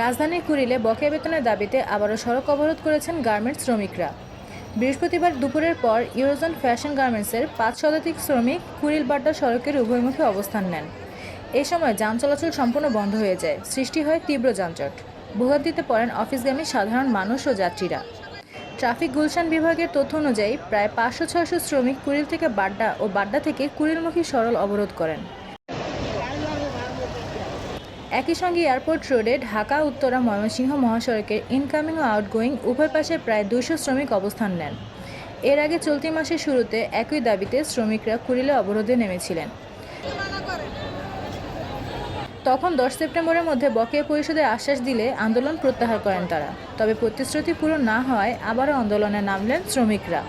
রাজধানীর কুড়িলে বকেয়া বেতনের দাবিতে আবারও সড়ক অবরোধ করেছেন গার্মেন্টস শ্রমিকরা। বৃহস্পতিবার দুপুরের পর ইউরোজন ফ্যাশন গার্মেন্টসের পাঁচ শতাধিক শ্রমিক কুড়িল বাড্ডা সড়কের উভয়মুখী অবস্থান নেন। এ সময় যান চলাচল সম্পূর্ণ বন্ধ হয়ে যায়, সৃষ্টি হয় তীব্র যানজট। ভোগান্তিতে পড়েন অফিসগামী সাধারণ মানুষ ও যাত্রীরা। ট্রাফিক গুলশান বিভাগের তথ্য অনুযায়ী প্রায় পাঁচশো ছয়শো শ্রমিক কুড়িল থেকে বাড্ডা ও বাড্ডা থেকে কুড়িলমুখী সরল অবরোধ করেন। একই সঙ্গে এয়ারপোর্ট রোডে ঢাকা, উত্তরা, ময়মনসিংহ মহাসড়কের ইনকামিং ও আউটগোয়িং উভয় পাশে প্রায় দুশো শ্রমিক অবস্থান নেন। এর আগে চলতি মাসের শুরুতে একই দাবিতে শ্রমিকরা কুড়িলে অবরোধে নেমেছিলেন। তখন দশ সেপ্টেম্বরের মধ্যে বকেয়া পরিশোধের আশ্বাস দিলে আন্দোলন প্রত্যাহার করেন তারা। তবে প্রতিশ্রুতি পূরণ না হওয়ায় আবারও আন্দোলনে নামলেন শ্রমিকরা।